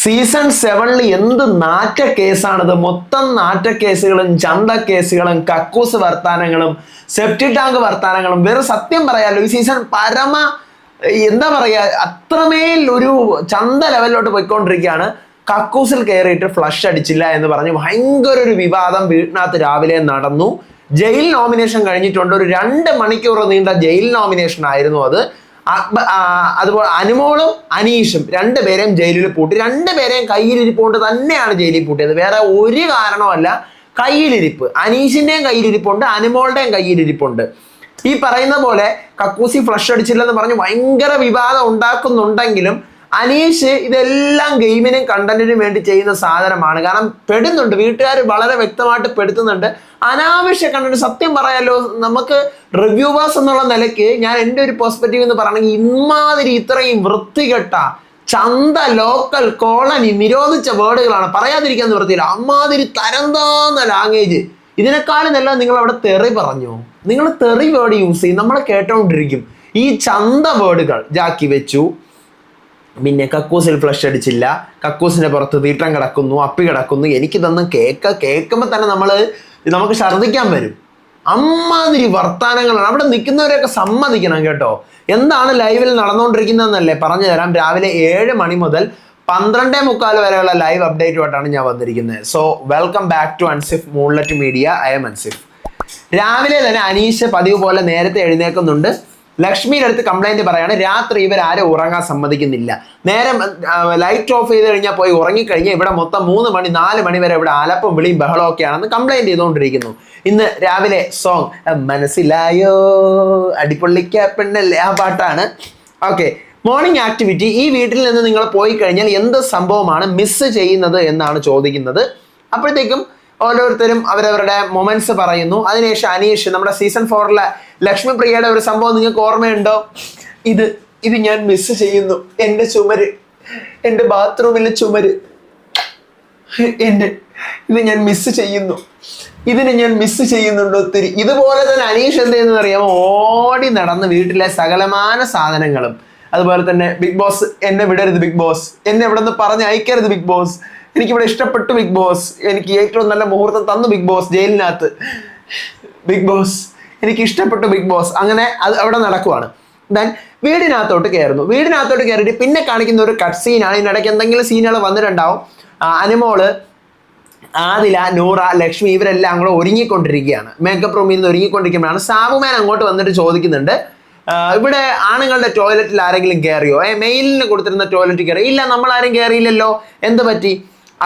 Season സെവനിൽ എന്ത് നാറ്റ കേസാണിത് മൊത്തം നാറ്റ കേസുകളും ചന്ത കേസുകളും കക്കൂസ് വർത്താനങ്ങളും സെപ്റ്റി ടാങ്ക് വർത്താനങ്ങളും. വേറെ സത്യം പറയാലോ ഈ സീസൺ പരമ എന്താ പറയാ അത്രമേൽ ഒരു ചന്ത ലെവലിലോട്ട് പോയിക്കൊണ്ടിരിക്കുകയാണ്. കക്കൂസിൽ കയറിയിട്ട് ഫ്ലഷ് അടിച്ചില്ല എന്ന് പറഞ്ഞ് ഭയങ്കര ഒരു വിവാദം വീട്ടിനകത്ത് രാവിലെ നടന്നു. ജയിൽ നോമിനേഷൻ കഴിഞ്ഞിട്ടുണ്ട്. ഒരു രണ്ട് മണിക്കൂർ നീണ്ട ജയിൽ നോമിനേഷൻ ആയിരുന്നു അത്. അക്ബ- അതുപോലെ അനുമോളും അനീഷും രണ്ടുപേരെയും ജയിലിൽ പൂട്ടി. രണ്ടുപേരെയും കയ്യിലിരിപ്പോണ്ട് തന്നെയാണ് ജയിലിൽ പൂട്ടിയത്. വേറെ ഒരു കാരണമല്ല കയ്യിലിരിപ്പ്. അനീഷിന്റെയും കയ്യിലിരിപ്പുണ്ട് അനുമോളുടെയും കയ്യിലിരിപ്പുണ്ട്. ഈ പറയുന്ന പോലെ കക്കൂസി ഫ്ലഷ് അടിച്ചില്ലെന്ന് പറഞ്ഞ് ഭയങ്കര വിവാദം ഉണ്ടാക്കുന്നുണ്ടെങ്കിലും അനീഷ് ഇതെല്ലാം ഗെയിമിനും കണ്ടന്റിനും വേണ്ടി ചെയ്യുന്ന സാധനമാണ്. കാരണം പെടുന്നുണ്ട്. വീട്ടുകാർ വളരെ വ്യക്തമായിട്ട് പെടുത്തുന്നുണ്ട്. അനാവശ്യ കണ്ടന്റ് സത്യം പറയാലോ നമുക്ക് റിവ്യൂവേഴ്സ് എന്നുള്ള നിലയ്ക്ക് ഞാൻ എന്റെ ഒരു പെർസ്പെക്റ്റീവ് എന്ന് പറയണമെങ്കിൽ ഇമാതിരി ഇത്രയും വൃത്തികെട്ട ചന്ത ലോക്കൽ കോളനി നിരോധിച്ച വേർഡുകളാണ്. പറയാതിരിക്കാൻ നിവൃത്തിയില്ല. അമ്മാതിരി തരന്താന്ന ലാംഗ്വേജ് ഇതിനേക്കാളും നല്ല നിങ്ങൾ അവിടെ തെറി പറഞ്ഞു. നിങ്ങൾ തെറി വേർഡ് യൂസ് ചെയ്യും. നമ്മൾ കേട്ടോണ്ടിരിക്കും. ഈ ചന്ത വേർഡുകൾ ജാക്കി വെച്ചു. പിന്നെ കക്കൂസിൽ ഫ്ലഷ് അടിച്ചില്ല. കക്കൂസിന്റെ പുറത്ത് തീട്ടം കിടക്കുന്നു അപ്പി കിടക്കുന്നു. എനിക്ക് തന്നെ കേക്ക കേൾക്കുമ്പോൾ തന്നെ നമ്മൾ നമുക്ക് ഛർദ്ദിക്കാൻ വരും. അമ്മാതിരി വർത്തമാനങ്ങളാണ് അവിടെ നിൽക്കുന്നവരെയൊക്കെ സമ്മതിക്കണം കേട്ടോ. എന്താണ് ലൈവിൽ നടന്നുകൊണ്ടിരിക്കുന്നതെന്നല്ലേ പറഞ്ഞു തരാം. രാവിലെ ഏഴ് മണി മുതൽ പന്ത്രണ്ടേ മുക്കാൽ വരെയുള്ള ലൈവ് അപ്ഡേറ്റുമായിട്ടാണ് ഞാൻ വന്നിരിക്കുന്നത്. So welcome back to Ansif Moonlet Media I'm Ansif രാവിലെ തന്നെ അനീഷ് പതിവ് പോലെ നേരത്തെ എഴുന്നേക്കുന്നുണ്ട് ലക്ഷ്മിയുടെ അടുത്ത് കംപ്ലൈന്റ് പറയാണ് രാത്രി ഇവരാരും ഉറങ്ങാൻ സമ്മതിക്കുന്നില്ല. നേരം ലൈറ്റ് ഓഫ് ചെയ്ത് കഴിഞ്ഞാൽ പോയി ഉറങ്ങിക്കഴിഞ്ഞാൽ ഇവിടെ മൊത്തം മൂന്ന് മണി നാല് മണി വരെ ഇവിടെ അലപ്പും വിളിയും ബഹളവും ഒക്കെയാണെന്ന് കംപ്ലൈന്റ് ചെയ്തുകൊണ്ടിരിക്കുന്നു. ഇന്ന് രാവിലെ സോങ് മനസ്സിലായോ? അടിപൊളിക്ക പെണ്ണല്ലേ ആ പാട്ടാണ്. ഓക്കെ മോർണിംഗ് ആക്ടിവിറ്റി ഈ വീട്ടിൽ നിന്ന് നിങ്ങൾ പോയി കഴിഞ്ഞാൽ എന്ത് സംഭവമാണ് മിസ് ചെയ്യുന്നത് എന്നാണ് ചോദിക്കുന്നത്. അപ്പോഴത്തേക്കും ഓരോരുത്തരും അവരവരുടെ മൊമെന്റ്സ് പറയുന്നു. അതിനുശേഷം അനീഷ് നമ്മുടെ സീസൺ ഫോറിലെ ലക്ഷ്മി പ്രിയയുടെ ഒരു സംഭവം നിങ്ങൾക്ക് ഓർമ്മയുണ്ടോ? ഇത് ഇത് ഞാൻ മിസ് ചെയ്യുന്നു. എന്റെ ചുമര് എന്റെ ബാത്റൂമിലെ ചുമര്. എന്റെ ഇത് ഞാൻ മിസ് ചെയ്യുന്നു. ഇതിനെ ഞാൻ മിസ് ചെയ്യുന്നുണ്ട് ഒത്തിരി. ഇതുപോലെ തന്നെ അനീഷ് എന്ത് ചെയ്യുന്നറിയാമോ ഓടി നടന്ന് വീട്ടിലെ സകലമാന സാധനങ്ങളും അതുപോലെ തന്നെ ബിഗ് ബോസ് എന്നെ വിടരുത് ബിഗ് ബോസ് എന്നെ ഇവിടെ നിന്ന് പറഞ്ഞ് അയക്കരുത് ബിഗ് ബോസ് എനിക്കിവിടെ ഇഷ്ടപ്പെട്ടു ബിഗ് ബോസ് എനിക്ക് ഏറ്റവും നല്ല മുഹൂർത്തം തന്നു ബിഗ് ബോസ് ജയിലിനകത്ത്. ബിഗ് ബോസ് എനിക്ക് ഇഷ്ടപ്പെട്ടു ബിഗ് ബോസ് അങ്ങനെ അത് അവിടെ നടക്കുവാണ്. ദെൻ വീടിനകത്തോട്ട് കയറുന്നു. വീടിനകത്തോട്ട് കയറിയിട്ട് പിന്നെ കാണിക്കുന്ന ഒരു കട്ട് സീനാണ് ഇതിനിടയ്ക്ക് എന്തെങ്കിലും സീനുകൾ വന്നിട്ടുണ്ടാവും. അനുമോൾ ആദില നൂറ ലക്ഷ്മി ഇവരെല്ലാം കൂടെ ഒരുങ്ങിക്കൊണ്ടിരിക്കുകയാണ്. മേക്കപ്പ് റൂമിൽ നിന്ന് ഒരുങ്ങിക്കൊണ്ടിരിക്കുമ്പോഴാണ് സാബുമാൻ അങ്ങോട്ട് വന്നിട്ട് ചോദിക്കുന്നുണ്ട്. ഇവിടെ ആണുങ്ങളുടെ ടോയ്ലറ്റിൽ ആരെങ്കിലും കയറിയോ ഏ മെയിലിന് കൊടുത്തിരുന്ന ടോയ്ലറ്റ് കയറി ഇല്ല നമ്മൾ ആരും കയറിയില്ലല്ലോ എന്ത് പറ്റി?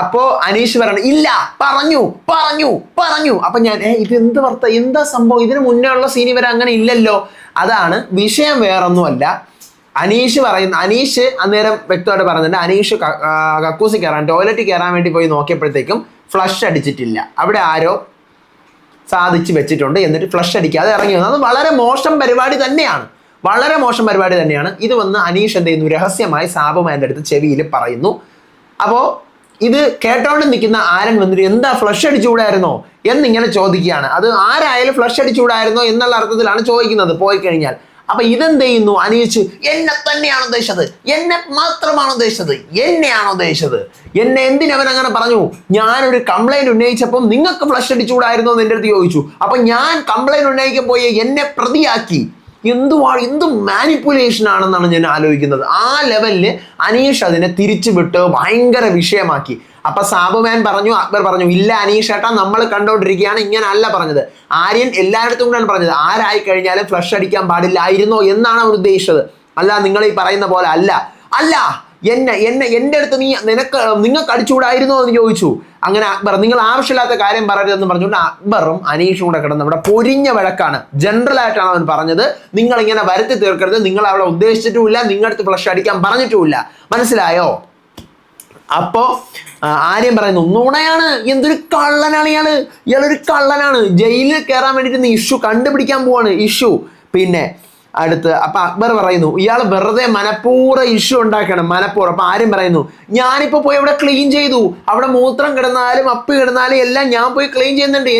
അപ്പോ അനീഷ് പറയണം ഇല്ല പറഞ്ഞു പറഞ്ഞു പറഞ്ഞു. അപ്പൊ ഞാൻ ഏ ഇത് എന്ത് വർത്ത? എന്താ സംഭവം? ഇതിന് മുന്നേ ഉള്ള സീനി വരെ അങ്ങനെ ഇല്ലല്ലോ. അതാണ് വിഷയം വേറൊന്നുമല്ല. അനീഷ് പറയുന്ന അനീഷ് അന്നേരം വ്യക്തമായിട്ട് പറഞ്ഞിട്ടുണ്ട്. അനീഷ് കക്കൂസി കയറാൻ ടോയ്ലറ്റ് കയറാൻ വേണ്ടി പോയി നോക്കിയപ്പോഴത്തേക്കും ഫ്ലഷ് അടിച്ചിട്ടില്ല. അവിടെ ആരോ സാധിച്ചു വെച്ചിട്ടുണ്ട്. എന്നിട്ട് ഫ്ലഷ് അടിക്കാതെ ഇറങ്ങി വന്നു. അത് വളരെ മോശം പരിപാടി തന്നെയാണ്. വളരെ മോശം പരിപാടി തന്നെയാണ്. ഇത് വന്ന് അനീഷ് എന്ത് ചെയ്യുന്നു? രഹസ്യമായി സാബുമാന്റെ അടുത്ത് ചെവിയിൽ പറയുന്നു. അപ്പോൾ ഇത് കേട്ടോണ്ട് നിൽക്കുന്ന ആരൻ വന്നിട്ട് എന്താ ഫ്ലഷ് അടിച്ചുകൂടായിരുന്നോ? എന്നിങ്ങനെ ചോദിക്കുകയാണ്. അത് ആരായാലും ഫ്ലഷ് അടിച്ചുകൂടായിരുന്നോ എന്നുള്ള അർത്ഥത്തിലാണ് ചോദിക്കുന്നത് പോയി കഴിഞ്ഞാൽ. അപ്പൊ ഇതെന്ത് ചെയ്യുന്നു അനീഷ്? എന്നെ തന്നെയാണ് ഉദ്ദേശിച്ചത്. എന്നെ മാത്രമാണ് ഉദ്ദേശിച്ചത്. എന്നെയാണ് ഉദ്ദേശിച്ചത്. എന്നെ എന്തിനവൻ അങ്ങനെ പറഞ്ഞു? ഞാനൊരു കംപ്ലൈന്റ് ഉന്നയിച്ചപ്പം നിങ്ങൾക്ക് ഫ്ലഷ് അടിച്ചുകൂടായിരുന്നോ എന്ന് എന്റെ അടുത്ത് ചോദിച്ചു. അപ്പൊ ഞാൻ കംപ്ലൈന്റ് ഉന്നയിക്കാൻ പോയി എന്നെ പ്രതിയാക്കി. എന്തുവാണ് എന്ത് മാനിപ്പുലേഷൻ ആണെന്നാണ് ഞാൻ ആലോചിക്കുന്നത്. ആ ലെവലിൽ അനീഷ് അതിനെ തിരിച്ചു വിട്ട് ഭയങ്കര വിഷയമാക്കി. അപ്പൊ സാബുമാൻ പറഞ്ഞു അക്ബർ പറഞ്ഞു ഇല്ല അനീഷ് ഏട്ടാ നമ്മൾ കണ്ടോണ്ടിരിക്കുകയാണ് ഇങ്ങനെ അല്ല പറഞ്ഞത്. ആര്യൻ എല്ലായിടത്തും കൂടെയാണ് പറഞ്ഞത്. ആരായി കഴിഞ്ഞാലും ഫ്ലഷ് അടിക്കാൻ പാടില്ലായിരുന്നോ എന്നാണ് അവൻ ഉദ്ദേശിച്ചത്. അല്ല നിങ്ങൾ ഈ പറയുന്ന പോലെ അല്ല. അല്ല എന്നെ എന്നെ എന്റെ അടുത്ത് നീ നിനക്ക് നിങ്ങൾക്ക് അടിച്ചുകൂടായിരുന്നോ എന്ന് ചോദിച്ചു. അങ്ങനെ അക്ബർ നിങ്ങൾ ആവശ്യമില്ലാത്ത കാര്യം പറയരുതെന്ന് പറഞ്ഞുകൊണ്ട് അക്ബറും അനീഷും കൂടെ കിടന്ന് അവിടെ പൊരിഞ്ഞ വഴക്കാണ് ജനറൽ ആയിട്ടാണ് അവൻ പറഞ്ഞത്. നിങ്ങൾ ഇങ്ങനെ വരുത്തി തീർക്കരുത്. നിങ്ങൾ അവിടെ ഉദ്ദേശിച്ചിട്ടുമില്ല. നിങ്ങളടുത്ത് ഫ്ലഷ് അടിക്കാൻ പറഞ്ഞിട്ടുമില്ല. മനസ്സിലായോ? അപ്പോ ആര്യം പറയുന്നു നുണയാണ്. എന്തൊരു കള്ളനാണ് ഇയാൾ? ഇയാളൊരു കള്ളനാണ്. ജയിലിൽ കയറാൻ വേണ്ടിയിട്ട് ഇഷ്യൂ കണ്ടുപിടിക്കാൻ പോവാണ്. ഇഷ്യൂ. പിന്നെ അടുത്ത്. അപ്പൊ അക്ബർ പറയുന്നു ഇയാൾ വെറുതെ മനഃപൂർവം ഇഷ്യൂ ഉണ്ടാക്കണം മനഃപൂർവം. അപ്പൊ ആരും പറയുന്നു ഞാനിപ്പോ പോയി അവിടെ ക്ലീൻ ചെയ്തു. അവിടെ മൂത്രം കിടന്നാലും അപ്പ് കിടന്നാലും എല്ലാം ഞാൻ പോയി ക്ലീൻ ചെയ്യുന്നുണ്ട്.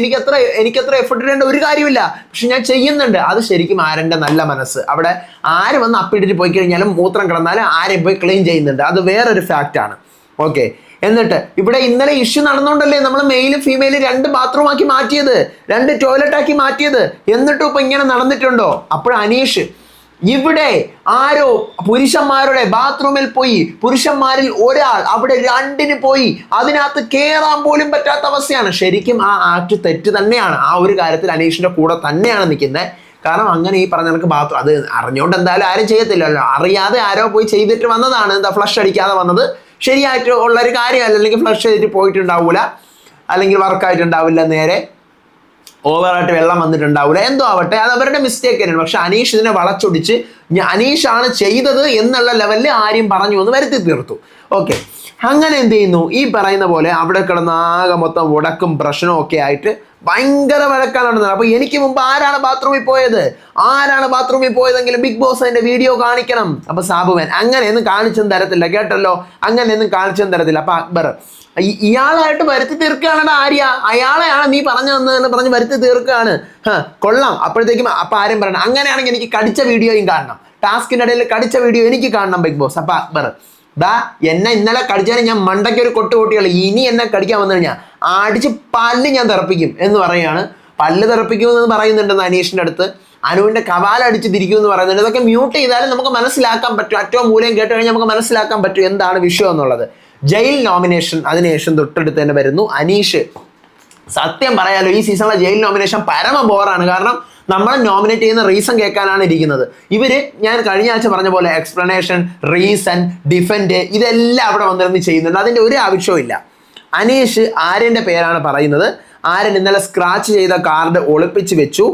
എനിക്ക് അത്ര എഫർട്ട് ഇടേണ്ട ഒരു കാര്യമില്ല പക്ഷെ ഞാൻ ചെയ്യുന്നുണ്ട്. അത് ശരിക്കും ആരന്റെ നല്ല മനസ്സ്. അവിടെ ആര് വന്ന് അപ്പിട്ടിട്ട് പോയി കഴിഞ്ഞാലും മൂത്രം കിടന്നാലും ആരെയും പോയി ക്ലീൻ ചെയ്യുന്നുണ്ട്. അത് വേറൊരു ഫാക്റ്റ് ആണ്. ഓക്കെ എന്നിട്ട് ഇവിടെ ഇന്നലെ ഇഷ്യൂ നടന്നുകൊണ്ടല്ലേ നമ്മൾ മെയിലും ഫീമെയിലും രണ്ട് ബാത്റൂം ആക്കി മാറ്റിയത്? രണ്ട് ടോയ്ലറ്റ് ആക്കി മാറ്റിയത്? എന്നിട്ടും ഇപ്പൊ ഇങ്ങനെ നടന്നിട്ടുണ്ടോ? അപ്പോൾ അനീഷ്. ഇവിടെ ആരോ പുരുഷന്മാരുടെ ബാത്റൂമിൽ പോയി പുരുഷന്മാരിൽ ഒരാൾ അവിടെ രണ്ടിന് പോയി അതിനകത്ത് കേറാൻ പോലും പറ്റാത്ത അവസ്ഥയാണ്. ശരിക്കും ആ ആക്ട് തെറ്റ് തന്നെയാണ്. ആ ഒരു കാര്യത്തിൽ അനീഷിന്റെ കൂടെ തന്നെയാണ് നിൽക്കുന്നത്. കാരണം അങ്ങനെ ഈ പറഞ്ഞ കണക്ക് ബാത്റൂം അത് അറിഞ്ഞുകൊണ്ട് എന്തായാലും ആരും ചെയ്യത്തില്ലല്ലോ. അറിയാതെ ആരോ പോയി ചെയ്തിട്ട് വന്നതാണ്. എന്താ ഫ്ലഷ് അടിക്കാതെ വന്നത്? ശരിയായിട്ട് ഉള്ളൊരു കാര്യമല്ല. അല്ലെങ്കിൽ ഫ്ലഷ് ചെയ്തിട്ട് പോയിട്ടുണ്ടാവില്ല അല്ലെങ്കിൽ വർക്കായിട്ടുണ്ടാവില്ല നേരെ. ഓവറായിട്ട് വെള്ളം വന്നിട്ടുണ്ടാവില്ല എന്തോ ആവട്ടെ അത് അവരുടെ മിസ്റ്റേക്ക് തന്നെയാണ്. പക്ഷെ അനീഷ് ഇതിനെ വളച്ചൊടിച്ച് അനീഷാണ് ചെയ്തത് എന്നുള്ള ലെവലിൽ ആര്യം പറഞ്ഞു എന്ന് വരുത്തി തീർത്തു. ഓക്കെ അങ്ങനെ എന്ത് ചെയ്യുന്നു? ഈ പറയുന്ന പോലെ അവിടെ കിടന്ന് ആകെ മൊത്തം ഉടക്കും പ്രശ്നവും ഒക്കെ ആയിട്ട് ഭയങ്കര വഴക്കാണ് നടന്നത്. അപ്പൊ എനിക്ക് മുമ്പ് ആരാണ് ബാത്റൂമിൽ പോയത്? ആരാണ് ബാത്റൂമിൽ പോയതെങ്കിലും ബിഗ് ബോസ് അതിന്റെ വീഡിയോ കാണിക്കണം. അപ്പൊ സാബുവൻ അങ്ങനെയൊന്നും കാണിച്ചും തരത്തില്ല. കേട്ടല്ലോ? അങ്ങനെയൊന്നും കാണിച്ചും തരത്തില്ല. അപ്പൊ അക്ബർ ഇയാളായിട്ട് വരുത്തി തീർക്കുകയാണ് ആര്യ. അയാളെയാണ് നീ പറഞ്ഞു തന്നതെന്ന് പറഞ്ഞ് വരുത്തി തീർക്കുകയാണ്. കൊള്ളാം. അപ്പോഴത്തേക്കും അപ്പൊ ആരും പറയണം അങ്ങനെയാണെങ്കിൽ എനിക്ക് കടിച്ച വീഡിയോയും കാണണം. ടാസ്കിന്റെ ഇടയിൽ കടിച്ച വീഡിയോ എനിക്ക് കാണണം ബിഗ് ബോസ്. അപ്പൊ അക്ബർ ദാ എന്നെ ഇന്നലെ കടിച്ചാൽ ഞാൻ മണ്ടയ്ക്ക് ഒരു കൊട്ട് ഇനി എന്നെ കടിക്കാൻ വന്നു കഴിഞ്ഞാൽ അടിച്ച് പല്ല് ഞാൻ തെറപ്പിക്കും എന്ന് പറയാണ് പല്ല് തെറപ്പിക്കുമെന്ന് പറയുന്നുണ്ടെന്ന് അനീഷിന്റെ അടുത്ത്. അനുവിന്റെ കവാല അടിച്ച് തിരിക്കുമെന്ന് പറയുന്നുണ്ട്. ഇതൊക്കെ മ്യൂട്ട് ചെയ്താലും നമുക്ക് മനസ്സിലാക്കാൻ പറ്റും. അറ്റവും മൂലം കേട്ട് കഴിഞ്ഞാൽ നമുക്ക് മനസ്സിലാക്കാൻ പറ്റും എന്താണ് വിഷയം എന്നുള്ളത്. ജയിൽ നോമിനേഷൻ അതിനുശേഷം തൊട്ടടുത്ത് തന്നെ വരുന്നു. അനീഷ് സത്യം പറയാലോ ഈ സീസണിലെ ജയിൽ നോമിനേഷൻ പരമ ബോറാണ് കാരണം നമ്മൾ നോമിനേറ്റ് ചെയ്യുന്ന റീസൺ കേൾക്കാനാണ് ഇരിക്കുന്നത്. ഇവർ ഞാൻ കഴിഞ്ഞ ആഴ്ച പറഞ്ഞ പോലെ എക്സ്പ്ലനേഷൻ റീസൺ ഡിഫൻഡ് ഇതെല്ലാം അവിടെ വന്നിരുന്ന് ചെയ്യുന്നുണ്ട്. അതിന്റെ ഒരു ആവശ്യവും ഇല്ല. അനീഷ് ആര്യന്റെ പേരാണ് പറയുന്നത്. ആര്യൻ ഇന്നലെ സ്ക്രാച്ച് ചെയ്ത കാർഡ് ഒളിപ്പിച്ച് വെച്ചു.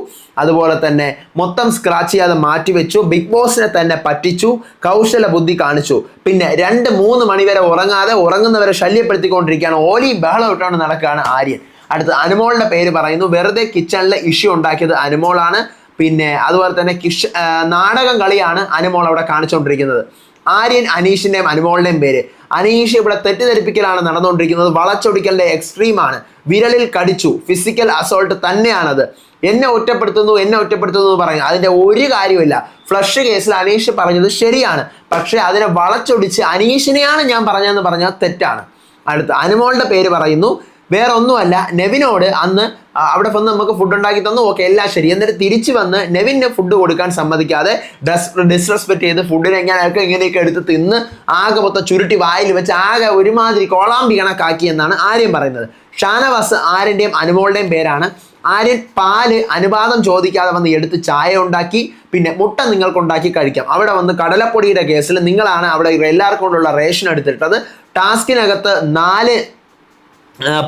അതുപോലെ തന്നെ മൊത്തം സ്ക്രാച്ച് ചെയ്യാതെ മാറ്റി വെച്ചു. ബിഗ് ബോസിനെ തന്നെ പറ്റിച്ചു. കൗശല ബുദ്ധി കാണിച്ചു. പിന്നെ രണ്ട് മൂന്ന് മണിവരെ ഉറങ്ങാതെ ഉറങ്ങുന്നവരെ ശല്യപ്പെടുത്തിക്കൊണ്ടിരിക്കുകയാണ്. ഓലി ബഹളം ഇട്ടാണ് നടക്കുകയാണ് ആര്യൻ. അടുത്ത അനുമോളുടെ പേര് പറയുന്നു. വെറുതെ കിച്ചണിലെ ഇഷ്യൂ ഉണ്ടാക്കിയത് അനുമോളാണ്. പിന്നെ അതുപോലെ തന്നെ കിഷ് നാടകം കളിയാണ് അനുമോൾ അവിടെ കാണിച്ചുകൊണ്ടിരിക്കുന്നത് ആര്യൻ അനീഷിന്റെയും അനുമോളുടെയും പേര്. അനീഷ് ഇവിടെ തെറ്റിദ്ധരിപ്പിക്കലാണ് നടന്നുകൊണ്ടിരിക്കുന്നത്. വളച്ചൊടിക്കലിന്റെ എക്സ്ട്രീമാണ് വിരലിൽ കടിച്ചു. ഫിസിക്കൽ അസോൾട്ട് തന്നെയാണത്. എന്നെ ഒറ്റപ്പെടുത്തുന്നു എന്നെ ഒറ്റപ്പെടുത്തുന്നു എന്ന് പറയും അതിന്റെ ഒരു കാര്യമില്ല ഫ്ലഷ് കേസിൽ അനീഷ് പറഞ്ഞത് ശരിയാണ്. പക്ഷേ അതിനെ വളച്ചൊടിച്ച് അനീഷിനെയാണ് ഞാൻ പറഞ്ഞതെന്ന് പറഞ്ഞാൽ തെറ്റാണ്. അടുത്ത അനുമോളുടെ പേര് പറയുന്നു. വേറൊന്നുമല്ല നെവിനോട് അന്ന് അവിടെ വന്ന് നമുക്ക് ഫുഡ് ഉണ്ടാക്കി തന്നു. ഓക്കെ എല്ലാം ശരി. എന്നിട്ട് തിരിച്ചു വന്ന് നെവിന് ഫുഡ് കൊടുക്കാൻ സമ്മതിക്കാതെ ഡസ് ഡിസ്റെസ്പെക്ട് ചെയ്ത് ഫുഡിനെ ഞാൻ അയാൾക്ക് ഇങ്ങനെയൊക്കെ എടുത്ത് തിന്ന് ആകെ മൊത്തം ചുരുട്ടി വായിൽ വെച്ച് ആകെ ഒരുമാതിരി കോളാമ്പി കണക്കാക്കി എന്നാണ് ആര്യം പറയുന്നത്. ഷാനവാസ് ആര്യന്റെയും അനുമോളുടെയും പേരാണ്. ആര്യൻ പാൽ അനുപാതം ചോദിക്കാതെ വന്ന് എടുത്ത് ചായ ഉണ്ടാക്കി പിന്നെ മുട്ട നിങ്ങൾക്ക് ഉണ്ടാക്കി കഴിക്കാം. അവിടെ വന്ന് കടലപ്പൊടിയുടെ കേസിൽ നിങ്ങളാണ് അവിടെ എല്ലാവർക്കും ഉള്ള റേഷൻ എടുത്തിട്ടത്. ടാസ്കിനകത്ത് നാല്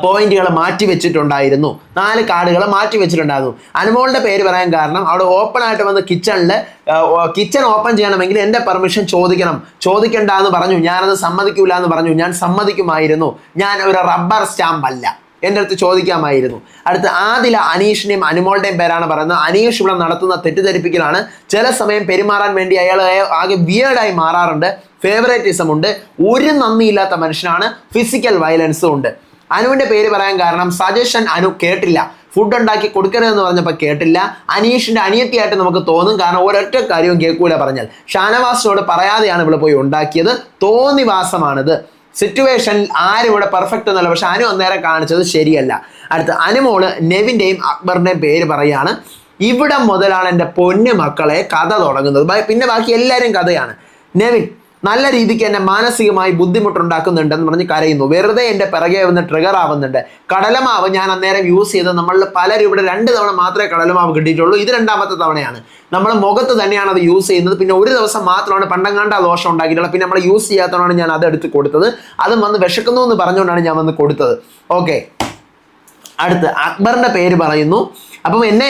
പോയിന്റുകൾ മാറ്റി വെച്ചിട്ടുണ്ടായിരുന്നു നാല് കാർഡുകൾ മാറ്റി വെച്ചിട്ടുണ്ടായിരുന്നു അനുമോളുടെ പേര് പറയാൻ കാരണം അവിടെ ഓപ്പൺ ആയിട്ട് വന്ന് കിച്ചണിൽ കിച്ചൺ ഓപ്പൺ ചെയ്യണമെങ്കിൽ എന്റെ പെർമിഷൻ ചോദിക്കണം. ചോദിക്കണ്ട എന്ന് പറഞ്ഞു. ഞാനത് സമ്മതിക്കില്ല എന്ന് പറഞ്ഞു. ഞാൻ സമ്മതിക്കുമായിരുന്നു. ഞാൻ ഒരു റബ്ബർ സ്റ്റാമ്പ് അല്ല. എന്റെ അടുത്ത് ചോദിക്കാമായിരുന്നു. അടുത്ത് ആദില അനീഷിന്റെയും അനുമോളുടെയും പേരാണ് പറയുന്നത്. അനീഷ് ഇവിടെ നടത്തുന്ന തെറ്റിദ്ധരിപ്പിക്കലാണ്. ചില സമയം പെരുമാറാൻ വേണ്ടി അയാൾ ആകെ വിയേർഡായി മാറാറുണ്ട്. ഫേവറേറ്റിസം ഉണ്ട്. ഒരു നന്ദിയില്ലാത്ത മനുഷ്യനാണ്. ഫിസിക്കൽ വയലൻസും ഉണ്ട്. അനുവിന്റെ പേര് പറയാൻ കാരണം സജഷൻ അനു കേട്ടില്ല. ഫുഡ് ഉണ്ടാക്കി കൊടുക്കരുതെന്ന് പറഞ്ഞപ്പോൾ കേട്ടില്ല. അനീഷിന്റെ അനിയത്തിയായിട്ട് നമുക്ക് തോന്നും കാരണം ഒരൊറ്റ കാര്യവും കേൾക്കൂല പറഞ്ഞാൽ ഷാനവാസിനോട് പറയാതെയാണ് ഇവിടെ പോയി ഉണ്ടാക്കിയത്. തോന്നിവാസമാണിത്. സിറ്റുവേഷൻ ആരും ഇവിടെ പെർഫെക്റ്റ് എന്നല്ല പക്ഷെ അനു അന്നേരം കാണിച്ചത് ശരിയല്ല. അടുത്ത് അനുമോൾ നെവിന്റെയും അക്ബറിന്റെയും പേര് പറയാണ്. ഇവിടെ മുതലാണ് എന്റെ പൊന്നു മക്കളെ കഥ തുടങ്ങുന്നത്. പിന്നെ ബാക്കി എല്ലാവരും കഥയാണ്. നെവിൻ നല്ല രീതിക്ക് എന്നെ മാനസികമായി ബുദ്ധിമുട്ടുണ്ടാക്കുന്നുണ്ടെന്ന് പറഞ്ഞ് കരയുന്നു. വെറുതെ എന്റെ പിറകെ വന്ന് ട്രിഗർ ആവുന്നുണ്ട്. കടലമാവ് ഞാൻ അന്നേരം യൂസ് ചെയ്ത് നമ്മളിൽ പലരും ഇവിടെ രണ്ട് തവണ മാത്രമേ കടലമാവ് കിട്ടിയിട്ടുള്ളൂ. ഇത് രണ്ടാമത്തെ തവണയാണ്. നമ്മൾ മുഖത്ത് തന്നെയാണ് അത് യൂസ് ചെയ്യുന്നത്. പിന്നെ ഒരു ദിവസം മാത്രമാണ് പണ്ടങ്ങാണ്ട് ആ ദോഷം ഉണ്ടാക്കിയിട്ടുള്ളത്. പിന്നെ നമ്മൾ യൂസ് ചെയ്യാത്തതുകൊണ്ടാണ് ഞാൻ അത് എടുത്ത് കൊടുത്തത്. അതും വന്ന് വിശക്കുന്നു എന്ന് പറഞ്ഞുകൊണ്ടാണ് ഞാൻ വന്ന് കൊടുത്തത്. ഓക്കെ അടുത്ത് അക്ബറിന്റെ പേര് പറയുന്നു. അപ്പം എന്നെ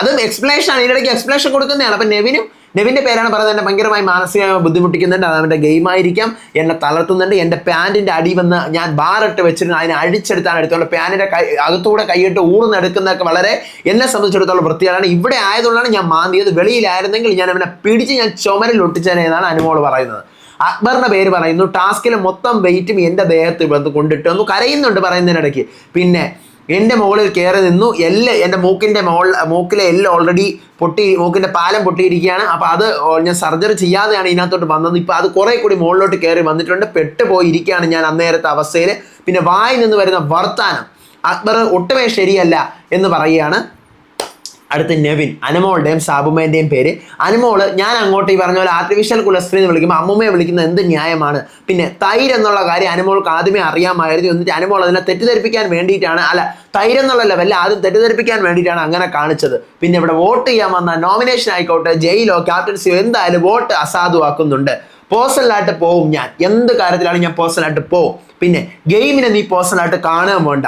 അതും എക്സ്പ്ലനേഷൻ ആണ്. ഇതിനിടയ്ക്ക് എക്സ്പ്ലനേഷൻ കൊടുക്കുന്നതാണ്. അപ്പം നെവിനും നെവിന്റെ പേരാണ് പറയുന്നത്. എന്നെ ഭയങ്കരമായി മാനസികമായി ബുദ്ധിമുട്ടിക്കുന്നുണ്ട്. അത് അവന്റെ ഗെയിം ആയിരിക്കാം. എന്നെ തളർത്തുന്നുണ്ട്. എന്റെ പാന്റിന്റെ അടി വന്ന് ഞാൻ ബാറിട്ട് വെച്ചിരുന്നു. അതിനെ അഴിച്ചെടുത്താണ് എടുത്തോളം പാനിന്റെ കൈ അകത്തൂടെ കൈയിട്ട് ഊർന്നെടുക്കുന്നതൊക്കെ വളരെ എന്നെ സംബന്ധിച്ചിടത്തോളം വൃത്തിയാണ് ഇവിടെ ആയതുകൊണ്ടാണ് ഞാൻ മാന്തിയത്. വെളിയിലായിരുന്നെങ്കിൽ ഞാൻ അവനെ പിടിച്ച് ഞാൻ ചുമരിൽ ഒട്ടിച്ചേനെ എന്നാണ് അനുമോൾ പറയുന്നത്. അക്ബറിന്റെ പേര് പറയുന്നു. ടാസ്കിലെ മൊത്തം വെയിറ്റും എന്റെ ദേഹത്ത് കൊണ്ടിട്ട്. ഒന്ന് കരയുന്നുണ്ട് പറയുന്നതിനിടയ്ക്ക്. പിന്നെ എന്റെ മുകളിൽ കയറി നിന്നു. എല്ല് എന്റെ മൂക്കിന്റെ മോൾ മൂക്കിലെ എല്ല് ഓൾറെഡി പൊട്ടി മൂക്കിന്റെ പാലം പൊട്ടിയിരിക്കുകയാണ്. അപ്പോൾ അത് ഞാൻ സർജറി ചെയ്യാതെയാണ് ഇതിനകത്തോട്ട് വന്നത്. ഇപ്പോൾ അത് കുറേ കൂടി മുകളിലോട്ട് കയറി വന്നിട്ടുണ്ട്. പെട്ടുപോയിരിക്കുകയാണ് ഞാൻ അന്നേരത്തെ അവസ്ഥയിൽ പിന്നെ വായിൽ നിന്ന് വരുന്ന വർത്താനം. അക്ബർ ഒട്ടുമേ ശരിയല്ല എന്ന് പറയുകയാണ്. അടുത്ത് നെവിൻ അനുമോളുടെയും സാബുമേന്റെയും പേര്. അനമോൾ ഞാൻ അങ്ങോട്ട് ഈ പറഞ്ഞ പോലെ ആർട്ടിഫിഷ്യൽ കുലസ്ത്രീ എന്ന് വിളിക്കുമ്പോൾ അമ്മൂമ്മയെ വിളിക്കുന്നത് എന്ത് ന്യായമാണ്? പിന്നെ തൈര് എന്നുള്ള കാര്യം അനമോൾക്ക് ആദ്യമേ അറിയാമായിരുന്നു. എന്നിട്ട് അനമോൾ അതിനെ തെറ്റിദ്ധരിപ്പിക്കാൻ വേണ്ടിയിട്ടാണ്. അല്ല തൈര് എന്നുള്ള ലെവലിൽ ആദ്യം തെറ്റിദ്ധരിപ്പിക്കാൻ വേണ്ടിയിട്ടാണ് അങ്ങനെ കാണിച്ചത്. പിന്നെ ഇവിടെ വോട്ട് ചെയ്യാൻ വന്ന നോമിനേഷൻ ആയിക്കോട്ടെ ജയിലോ ക്യാപ്റ്റൻസിയോ എന്തായാലും വോട്ട് അസാധുവാക്കുന്നുണ്ട്. പേഴ്സണലായിട്ട് പോവും ഞാൻ. എന്ത് കാര്യത്തിലാണ് ഞാൻ പേഴ്സണലായിട്ട് പോവും. പിന്നെ ഗെയിമിനെ നീ പേഴ്സണലായിട്ട് കാണാൻ വേണ്ട.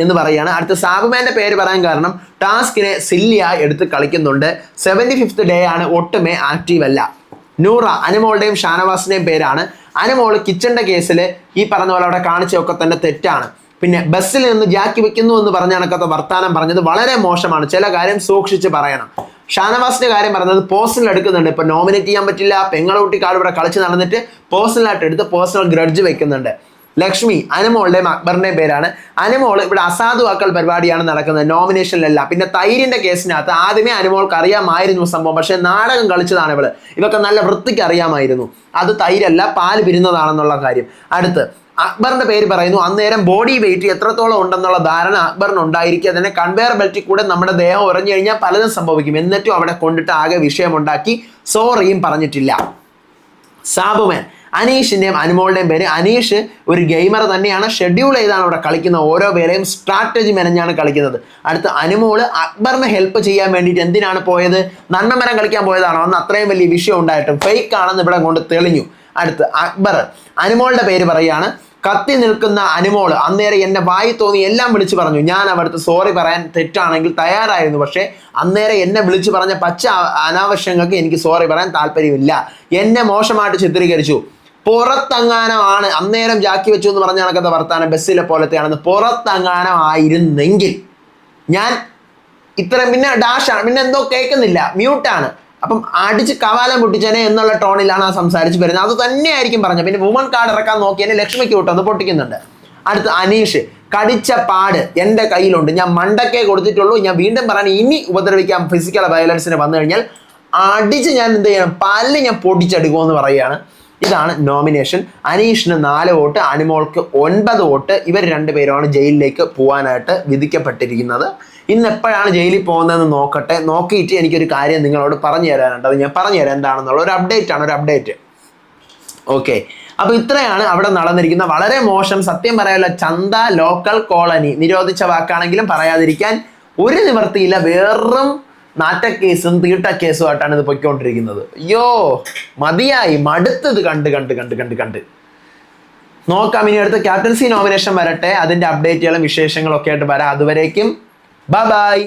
എന്ന് പറയുകയാണ്. അടുത്ത സാബുമാന്റെ പേര് പറയാൻ കാരണം ടാസ്കിനെ സില്ലിയായി എടുത്ത് കളിക്കുന്നുണ്ട്. സെവന്റി ഫിഫ്ത്ത് ഡേ ആണ് ഒട്ടുമേ ആക്റ്റീവ് അല്ല. നൂറ അനുമോളുടെയും ഷാനവാസിന്റെയും പേരാണ്. അനുമോൾ കിച്ചന്റെ കേസിൽ ഈ പറഞ്ഞ പോലെ അവിടെ കാണിച്ചൊക്കെ തന്നെ തെറ്റാണ്. പിന്നെ ബസ്സിൽ നിന്ന് ജാക്കി വെക്കുന്നു എന്ന് പറഞ്ഞ വർത്താനം പറഞ്ഞത് വളരെ മോശമാണ്. ചില കാര്യം സൂക്ഷിച്ച് പറയണം. ഷാനവാസിന്റെ കാര്യം പറഞ്ഞത് പേഴ്സണൽ എടുക്കുന്നുണ്ട്. ഇപ്പൊ നോമിനേറ്റ് ചെയ്യാൻ പറ്റില്ല. പെങ്ങളൂട്ടി കാർഡ് ഇവിടെ കളിച്ച് നടന്നിട്ട് പേഴ്സണലായിട്ട് എടുത്ത് പേഴ്സണൽ ഗ്രഡ്ജ് വെക്കുന്നുണ്ട്. ലക്ഷ്മി അനമോളുടെ അക്ബറിന്റെ പേരാണ്. അനമോൾ ഇവിടെ അസാധുവാക്കൽ പരിപാടിയാണ് നടക്കുന്നത് നോമിനേഷനിലല്ല പിന്നെ തൈരിന്റെ കേസിനകത്ത് ആദ്യമേ അനുമോൾക്ക് അറിയാമായിരുന്നു സംഭവം പക്ഷെ നാടകം കളിച്ചതാണ് ഇവൾ. ഇതൊക്കെ നല്ല വൃത്തിക്ക് അറിയാമായിരുന്നു. അത് തൈരല്ല പാൽ പിരുന്നതാണെന്നുള്ള കാര്യം. അടുത്ത് അക്ബറിന്റെ പേര് പറയുന്നു അന്നേരം ബോഡി വെയിറ്റ് എത്രത്തോളം ഉണ്ടെന്നുള്ള ധാരണ അക്ബറിന് ഉണ്ടായിരിക്കുക തന്നെ കൺവെയർ ബെൽറ്റിൽ കൂടെ നമ്മുടെ ദേഹം ഉറഞ്ഞു കഴിഞ്ഞാൽ പലതും സംഭവിക്കും. എന്നിട്ടും അവിടെ കൊണ്ടിട്ട് ആകെ വിഷയമുണ്ടാക്കി സോറിയും പറഞ്ഞിട്ടില്ല. സാബുമേൻ അനീഷിന്റെയും അനുമോളുടെയും പേര് അനീഷ് ഒരു ഗെയിമർ തന്നെയാണ്. ഷെഡ്യൂൾ ചെയ്താണ് അവിടെ കളിക്കുന്ന ഓരോ പേരെയും സ്ട്രാറ്റജി മെനഞ്ഞാണ് കളിക്കുന്നത്. അടുത്ത് അനുമോൾ അക്ബറിനെ ഹെൽപ്പ് ചെയ്യാൻ വേണ്ടിയിട്ട് എന്തിനാണ് പോയത്? നന്മമരം കളിക്കാൻ പോയതാണോ? അന്ന് അത്രയും വലിയ വിഷയം ഉണ്ടായിട്ടും ഫേക്ക് ആണെന്ന് ഇവിടെ കൊണ്ട് തെളിഞ്ഞു. അടുത്ത് അക്ബർ അനുമോളുടെ പേര് പറയുകയാണ്. കത്തി നിൽക്കുന്ന അനുമോൾ അന്നേരം എന്നെ വായി തോന്നി എല്ലാം വിളിച്ചു പറഞ്ഞു. ഞാൻ അവിടുത്തെ സോറി പറയാൻ തെറ്റാണെങ്കിൽ തയ്യാറായിരുന്നു. പക്ഷേ അന്നേരം എന്നെ വിളിച്ചു പറഞ്ഞ പച്ച അനാവശ്യങ്ങൾക്ക് എനിക്ക് സോറി പറയാൻ താല്പര്യമില്ല. എന്നെ മോശമായിട്ട് ചിത്രീകരിച്ചു. പുറത്തങ്ങാനമാണ്. അന്നേരം ജാക്കി വെച്ചു എന്ന് പറഞ്ഞ കണക്കത്തെ വർത്താനം? ബസ്സിലെ പോലത്തെയാണെന്ന് പുറത്തങ്ങാനമായിരുന്നെങ്കിൽ. ഞാൻ ഇത്രയും പിന്നെ ഡാഷാണ്. പിന്നെ എന്തോ കേൾക്കുന്നില്ല. മ്യൂട്ടാണ്. അപ്പം അടിച്ച് കവാലം പൊട്ടിച്ചനെ എന്നുള്ള ടോണിലാണ് ആ സംസാരിച്ച് വരുന്നത്. അത് തന്നെയായിരിക്കും പറഞ്ഞത്. പിന്നെ വുമൺ കാർഡ് ഇറക്കാൻ നോക്കിയതിനെ ലക്ഷ്മിക്ക് വിട്ടൊന്ന് പൊട്ടിക്കുന്നുണ്ട്. അടുത്ത് അനീഷ് കടിച്ച പാട് എന്റെ കയ്യിലുണ്ട്. ഞാൻ മണ്ടക്കേ കൊടുത്തിട്ടുള്ളൂ. ഞാൻ വീണ്ടും പറയാൻ ഇനി ഉപദ്രവിക്കാം. ഫിസിക്കൽ വയലൻസിന് വന്നു കഴിഞ്ഞാൽ അടിച്ച് ഞാൻ എന്ത് ചെയ്യണം? പല്ല് ഞാൻ പൊടിച്ചെടുക്കുമെന്ന് പറയുകയാണ്. ഇതാണ് നോമിനേഷൻ അനീഷിന് നാല് വോട്ട് അനുമോൾക്ക് ഒൻപത് വോട്ട്. ഇവർ രണ്ടുപേരുമാണ് ജയിലിലേക്ക് പോകാനായിട്ട് വിധിക്കപ്പെട്ടിരിക്കുന്നത്. ഇന്ന് എപ്പോഴാണ് ജയിലിൽ പോകുന്നതെന്ന് നോക്കട്ടെ. നോക്കിയിട്ട് എനിക്കൊരു കാര്യം നിങ്ങളോട് പറഞ്ഞു തരാനുണ്ട്. അത് ഞാൻ പറഞ്ഞു തരാം എന്താണെന്നുള്ള ഒരു അപ്ഡേറ്റ് ആണ് ഒരു അപ്ഡേറ്റ് ഓക്കെ അപ്പൊ ഇത്രയാണ് അവിടെ നടന്നിരിക്കുന്ന വളരെ മോശം സത്യം പറയാനുള്ള ചന്ത ലോക്കൽ കോളനി നിരോധിച്ച വാക്കാണെങ്കിലും പറയാതിരിക്കാൻ ഒരു നിവർത്തിയില്ല വെറും നാറ്റക്കേസും തീട്ടക്കേസുമായിട്ടാണ് ഇത് പൊയ്ക്കൊണ്ടിരിക്കുന്നത്. അയ്യോ മതിയായി. മടുത്തത് കണ്ട് കണ്ട് കണ്ട് കണ്ട് കണ്ട്. നോക്കാം ഇനി അടുത്ത ക്യാപ്റ്റൻസി നോമിനേഷൻ വരട്ടെ. അതിന്റെ അപ്ഡേറ്റുകളും വിശേഷങ്ങളും ഒക്കെ ആയിട്ട് വരാം. അതുവരേക്കും ബൈ